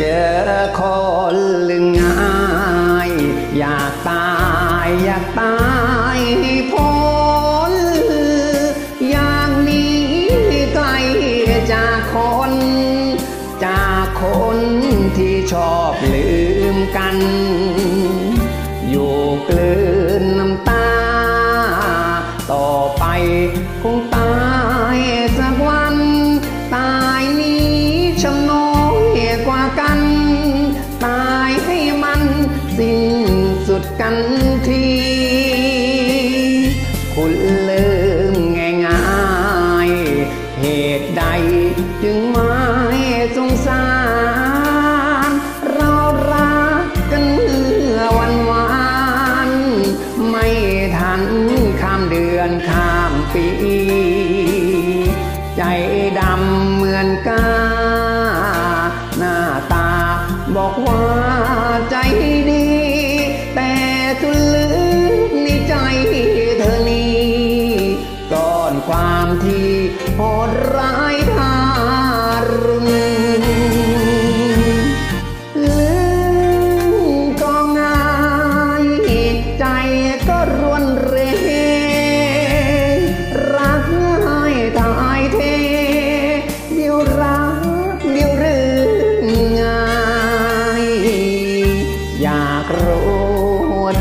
เจอคนลึงง่ายอยากตายอยากตายให้พ้นอยากหนีไกลจากคน จากคนที่ชอบลืมกัน อยู่กลืน กันที คุณลืมง่ายๆ เหตุใดจึงไม่สงสาร เรารักกันเมื่อวันวานไม่ทันข้ามเดือนข้ามปี ใจดำเหมือนกา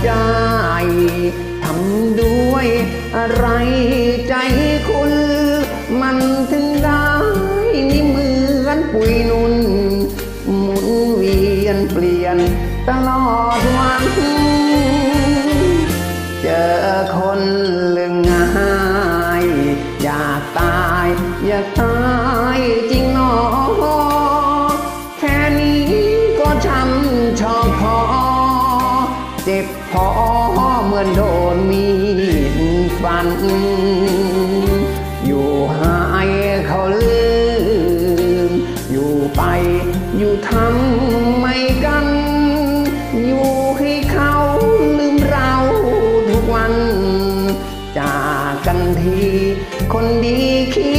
หัวใจทำด้วยอะไรใจคุณ มันถึงได้นี่เหมือนปุยนุ่น หมุนเวียนเปลี่ยนตลอดวัน เจอคนลึงง่าย อยากตาย อยากตา เจ็บพอเหมือนโดนมีดฟัน อยู่หายเขาลืม อยู่ไปอยู่ทำไม่กัน อยู่ให้เขาลืมเราทุกวัน จากกันทีคนดีคิด